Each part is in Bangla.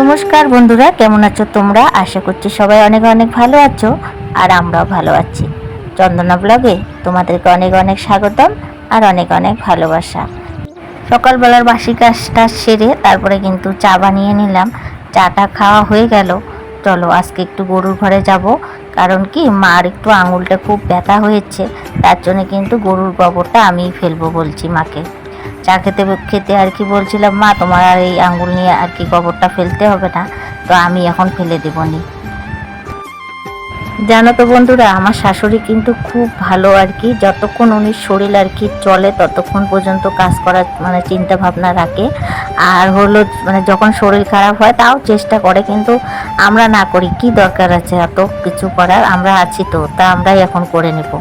নমস্কার বন্ধুরা, কেমন আছো তোমরা? আশা করছি সবাই অনেক অনেক ভালো আছো আর আমরাও ভালো আছি। চন্দনা ব্লগে তোমাদেরকে অনেক অনেক স্বাগতম আর অনেক অনেক ভালোবাসা। সকালবেলার বাসি কাজটা সেরে তারপরে কিন্তু চা বানিয়ে নিলাম। চাটা খাওয়া হয়ে গেল। চলো আজকে একটু গরুর ঘরে যাব। কারণ কি, মার একটু আঙুলটা খুব ব্যথা হয়েছে। তার জন্য কিন্তু গরুর গোবরটা আমিই ফেলব বলছি মাকে। চা খেতে খেতে আর কি বলছিলাম, মা, তোমার আর এই আঙ্গুল নিয়ে আর কি গোবরটা ফেলতে হবে না, তো আমি এখন ফেলে দেবো নি। জানো তো বন্ধুরা, আমার শাশুড়ি কিন্তু খুব ভালো আর কি, যতক্ষণ উনি শরীর আর কি চলে ততক্ষণ পর্যন্ত কাজ করার মানে চিন্তা ভাবনা রাখে। আর হলো মানে যখন শরীর খারাপ হয় তাও চেষ্টা করে, কিন্তু আমরা না করি, কি দরকার আছে এত কিছু করার? আমরা আছি তো, তা আমরাই এখন করে নেব।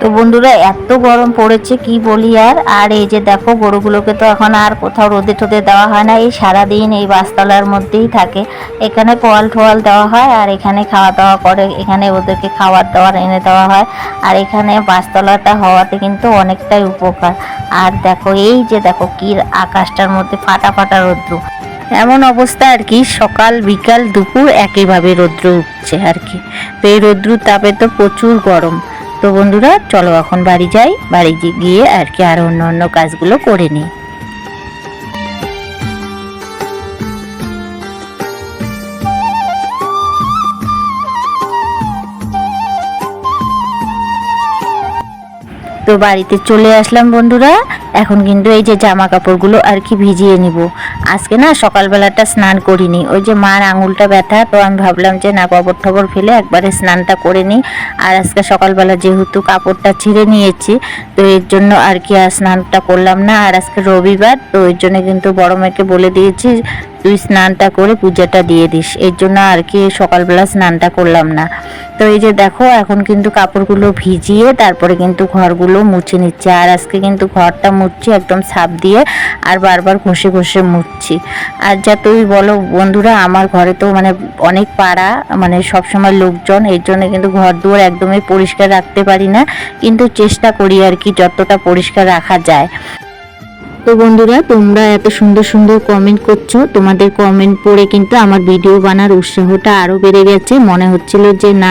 তো বন্ধুরা, এত গরম পড়েছে, কি বলি আর? আর এই যে দেখো, গরুগুলোকে তো এখন আর কোথাও রোদে টোদে দেওয়া হয় না, এই সারাদিন এই বাসতলার মধ্যেই থাকে। এখানে পোয়াল টোয়াল দেওয়া হয় আর এখানে খাওয়া দাওয়া করে, এখানে ওদেরকে খাবার দাবার এনে দেওয়া হয়। আর এখানে বাসতলাটা হওয়াতে কিন্তু অনেকটাই উপকার। আর দেখো, এই যে দেখো, কি আকাশটার মধ্যে ফাটা ফাটা রৌদ্র। এমন অবস্থা আর কি, সকাল, বিকাল, দুপুর একইভাবে রৌদ্র উঠছে আর কি। তো এই রৌদ্রুর তাপে তো প্রচুর গরম। তো বন্ধুরা, চলো এখন বাড়ি যাই। বাড়ি গিয়ে আর কি আর অন্য অন্য কাজগুলো করে নিই। তো বাড়িতে চলে আসলাম বন্ধুরা। এখন কিন্তু এই যে জামা কাপড়গুলো আর কি ভিজিয়ে নিব। আজকে না সকালবেলাটা স্নান করিনি। ওই যে মার আঙুলটা ব্যথা, তো আমি ভাবলাম যে না কাপড় ঠবর ফেলে একবারে স্নানটা করে নিই। আর আজকে সকালবেলা যেহেতু কাপড়টা ছিঁড়ে নিয়েছি, তো এর জন্য আর কি আর স্নানটা করলাম না। আর আজকে রবিবার, তো ওই জন্য কিন্তু বড় মেয়েকে বলে দিয়েছি তুই স্নানটা করে পূজাটা দিয়ে দিস। এর জন্য আর কি সকালবেলা স্নানটা করলাম না। তো এই যে দেখো, এখন কিন্তু কাপড়গুলো ভিজিয়ে তারপরে কিন্তু ঘরগুলো মুছে নিচ্ছে। আর আজকে কিন্তু ঘরটা মুছছি, একদম সাপ দিয়ে আর বারবার ঘষে ঘষে মুছছি। আর যা তুই বলো, বন্ধুরা, আমার ঘরে তো মানে অনেক পাড়া মানে সবসময় লোকজন, এর জন্য কিন্তু ঘর দুয়ার একদমই পরিষ্কার রাখতে পারি না। কিন্তু চেষ্টা করি আর কি যতটা পরিষ্কার রাখা যায়। তো বন্ধুরা, তোমরা এত সুন্দর সুন্দর কমেন্ট করছ। তোমাদের কমেন্ট পড়ে কিন্তু আমার ভিডিও বানার উৎসাহটা আরও বেড়ে গেছে। মনে হচ্ছিল যে না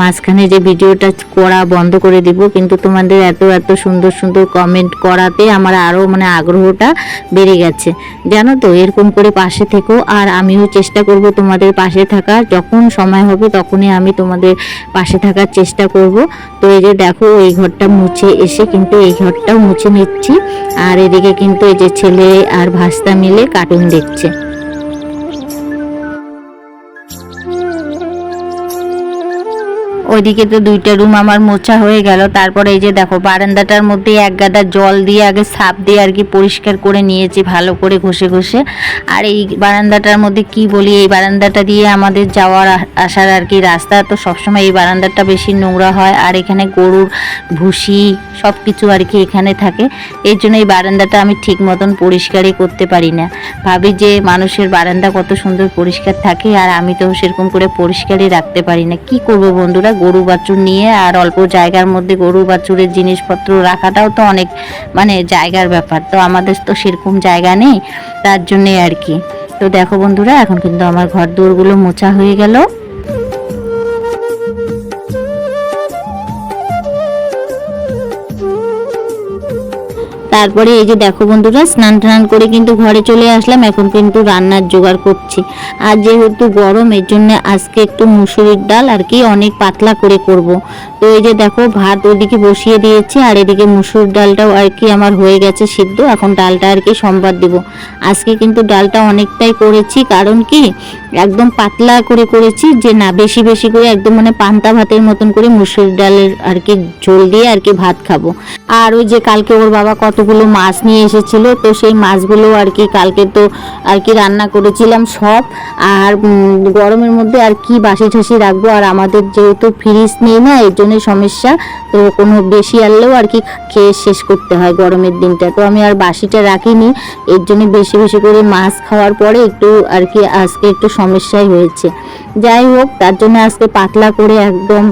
মাঝখানে যে ভিডিওটা করা বন্ধ করে দিব, কিন্তু তোমাদের এত এত সুন্দর সুন্দর কমেন্ট করাতে আমার আরও মানে আগ্রহটা বেড়ে গেছে। জানো তো, এরকম করে পাশে থেকো, আর আমিও চেষ্টা করব তোমাদের পাশে থাকার। যখন সময় হবে তখনই আমি তোমাদের পাশে থাকার চেষ্টা করব। তো এই যে দেখো, এই ঘরটা মুছে এসে কিন্তু এই ঘরটাও মুছে নিচ্ছি। আর এদিকে কিন্তু এই যে ছেলে আর ভাস্তা মিলে কার্টুন দেখছে। ওইদিকে তো দুইটা রুম আমার মোছা হয়ে গেল। তারপরে এই যে দেখো, বারান্দাটার মধ্যে এক গাদা জল দিয়ে আগে সাপ দিয়ে আর কি পরিষ্কার করে নিয়েছি, ভালো করে ঘষে ঘষে। আর এই বারান্দাটার মধ্যে কি বলি, এই বারান্দাটা দিয়ে আমাদের যাওয়ার আসার আর কি রাস্তা। তো সবসময় এই বারান্দাটা বেশি নোংরা হয়, আর এখানে গরুর ভুসি সব কিছু আর কি এখানে থাকে। এর জন্য এই বারান্দাটা আমি ঠিক মতন পরিষ্কারই করতে পারি না। ভাবি যে মানুষের বারান্দা কত সুন্দর পরিষ্কার থাকে, আর আমি তো সেরকম করে পরিষ্কারই রাখতে পারি না। কি করব বন্ধুরা? গরু বাছুর নিয়ে আর অল্প জায়গার মধ্যে গরু বাছুরের জিনিসপত্র রাখাটাও তো অনেক মানে জায়গার ব্যাপার। তো আমাদের তো সেরকম জায়গা নেই, তার জন্যে আর কি। তো দেখো বন্ধুরা, এখন কিন্তু আমার ঘর দৌড়গুলো মোছা হয়ে গেল। তারপরে এই যে দেখো বন্ধুরা, স্নান টান করে কিন্তু ঘরে চলে আসলাম, এখন কিন্তু রান্নার জোগাড় করছি। আর যেহেতু গরম, এর জন্য আজকে একটু মুসুরির ডাল আর কি অনেক পাতলা করে করব। তো এই যে দেখো, ভাত ওইদিকে বসিয়ে দিয়েছি, আর এদিকে মুসুর ডালটাও আর কি আমার হয়ে গেছে সিদ্ধ। এখন ডালটা আর কি সম্বাদ দিব। আজকে কিন্তু ডালটা অনেকটাই করেছি, কারণ কি একদম পাতলা করে করেছি, যে না, বেশি বেশি করে একদম মানে পান্তা ভাতের মতন করে মুসুর ডালের আর কি ঝোল দিয়ে আর কি ভাত খাব। আর ওই যে কালকে ওর বাবা কতগুলো মাছ নিয়ে এসেছিল, তো সেই মাছগুলো আর কি কালকে তো আর কি রান্না করেছিলাম সব। আর গরমের মধ্যে আর কি বাসি ঠাসি রাখব, আর আমাদের যেহেতু ফ্রিজ নেই না, এর জন্য সমস্যা, তো কোনো বেশি আনলেও আর কি খেয়ে শেষ করতে হয় গরমের দিনটা। তো আমি আর বাসিটা রাখিনি, এর জন্য বেশি বেশি করে মাছ খাওয়ার পরে একটু আর কি আজকে একটু সমস্যাই হয়েছে যাই হোক, তার জন্য আজকে পাতলা করে একদম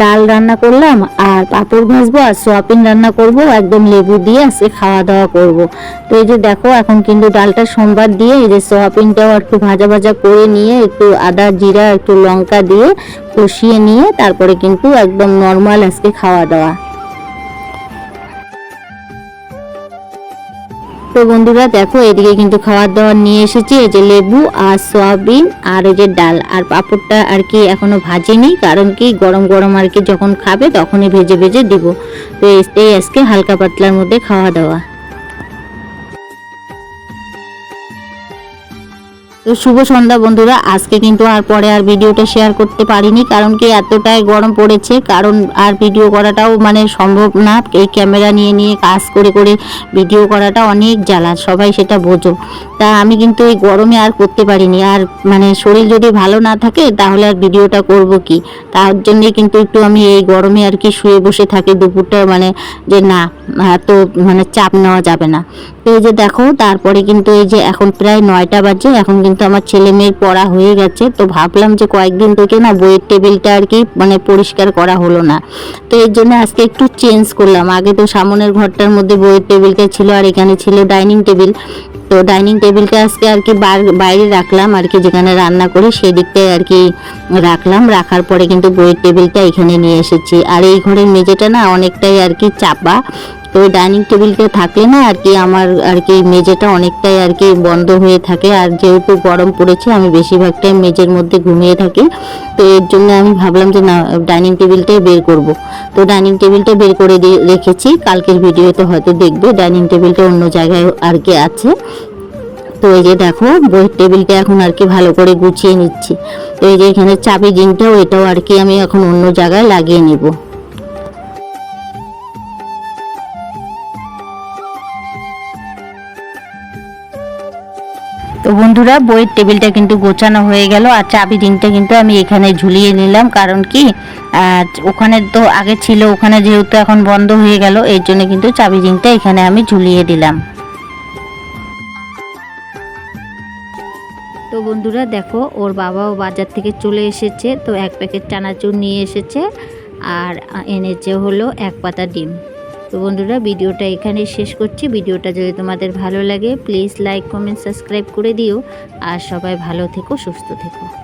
ডাল রান্না করলাম আর পাঁপড় ভাজবো আর সোয়াবিন রান্না করব, একদম লেবু দিয়ে আজকে খাওয়া দাওয়া করব। তো এই যে দেখো, এখন কিন্তু ডালটা সোমবার দিয়ে এই যে সোয়াবিনটাও একটু ভাজা ভাজা করে নিয়ে একটু আদা, জিরা, একটু লঙ্কা দিয়ে কষিয়ে নিয়ে তারপরে কিন্তু একদম নর্মাল আজকে খাওয়া দাওয়া তো বন্ধুরা দেখো, এদিকে কিন্তু খাওয়ার দাওয়ার নিয়ে এসেছি। এই যে লেবু আর সয়াবিন আর এই যে ডাল। আর পাঁপড়টা আর কি এখনও ভাজিনি, কারণ কি গরম গরম আর কি যখন খাবে তখনই ভেজে ভেজে দিব। তো এই আজকে হালকা পাতলার মধ্যে খাওয়া দাওয়া। তো শুভ সন্ধ্যা বন্ধুরা। আজকে কিন্তু আর পরে আর ভিডিওটা শেয়ার করতে পারিনি, কারণ কি এতটাই গরম পড়েছে, কারণ আর ভিডিও করাটাও মানে সম্ভব না। এই ক্যামেরা নিয়ে নিয়ে কাজ করে করে ভিডিও করাটা অনেক জ্বালা, সবাই সেটা বোঝো। তা আমি কিন্তু এই গরমে আর করতে পারিনি। আর মানে শরীর যদি ভালো না থাকে, তাহলে আর ভিডিওটা করব কি? তার জন্যে কিন্তু একটু আমি এই গরমে আর কি শুয়ে বসে থাকি, দুপুরটা মানে যে না, এত মানে চাপ নেওয়া যাবে না। তো এই যে দেখো, তারপরে কিন্তু এই যে এখন প্রায় নয়টা বাজে, এখন কিন্তু আমার ছেলে মেয়ের পড়া হয়ে গেছে, তো ভাবলাম যে কয়েকদিন থেকে না বইয়ের টেবিলটা আর কি মানে পরিষ্কার করা হলো না। তো এর জন্য আজকে একটু চেঞ্জ করলাম, আগে তো সামনের ঘরটার মধ্যে বইয়ের টেবিলটা ছিল আর এখানে ছিল ডাইনিং টেবিল। তো ডাইনিং টেবিলটা আজকে আর কি বাইরে রাখলাম আর কি, যেখানে রান্না করি সেই দিকটায় আর কি রাখলাম, রাখার পরে কিন্তু বইয়ের টেবিলটা এখানে নিয়ে এসেছি। আর এই ঘরের মেঝেটা না অনেকটাই আর কি চাপা তো ডাইনিং টেবিলটা থাকলে না আর কি আমার আর কি মেঝেটা অনেকটাই আর কি বন্ধ হয়ে থাকে। আর যেহেতু গরম পড়েছে, আমি বেশিরভাগটাই মেঝের মধ্যে ঘুমিয়ে থাকি। তো এর জন্য আমি ভাবলাম যে না, ডাইনিং টেবিলটাই বের করব। তো ডাইনিং টেবিলটা বের করে দিয়ে রেখেছি। কালকের ভিডিওতে হয়তো দেখবে ডাইনিং টেবিলটা অন্য জায়গায় আর কি আছে। তো এই যে দেখো বইয়ের টেবিলটা এখন আর কি ভালো করে গুছিয়ে নিচ্ছি। তো এই যে এখানে চাবি জিনটাও, এটাও আর কি আমি এখন অন্য জায়গায় লাগিয়ে নিব। বন্ধুরা, বইয়ের টেবিলটা কিন্তু গোছানো হয়ে গেল আর চাবি রিংটা কিন্তু আমি এখানে ঝুলিয়ে নিলাম। কারণ কি ওখানে তো আগে ছিল, ওখানে যেহেতু এখন বন্ধ হয়ে গেল, এর জন্য কিন্তু চাবি রিংটা এখানে আমি ঝুলিয়ে দিলাম। তো বন্ধুরা, দেখো, ওর বাবাও বাজার থেকে চলে এসেছে, তো এক প্যাকেট চানাচুর নিয়ে এসেছে, আর এনেছে হলো এক পাতা ডিম। তো বন্ধুরা, ভিডিওটা এখানে শেষ করছি। ভিডিওটা যদি তোমাদের ভালো লাগে প্লিজ লাইক কমেন্ট সাবস্ক্রাইব করে দিও। আর সবাই ভালো থেকো, সুস্থ থেকো।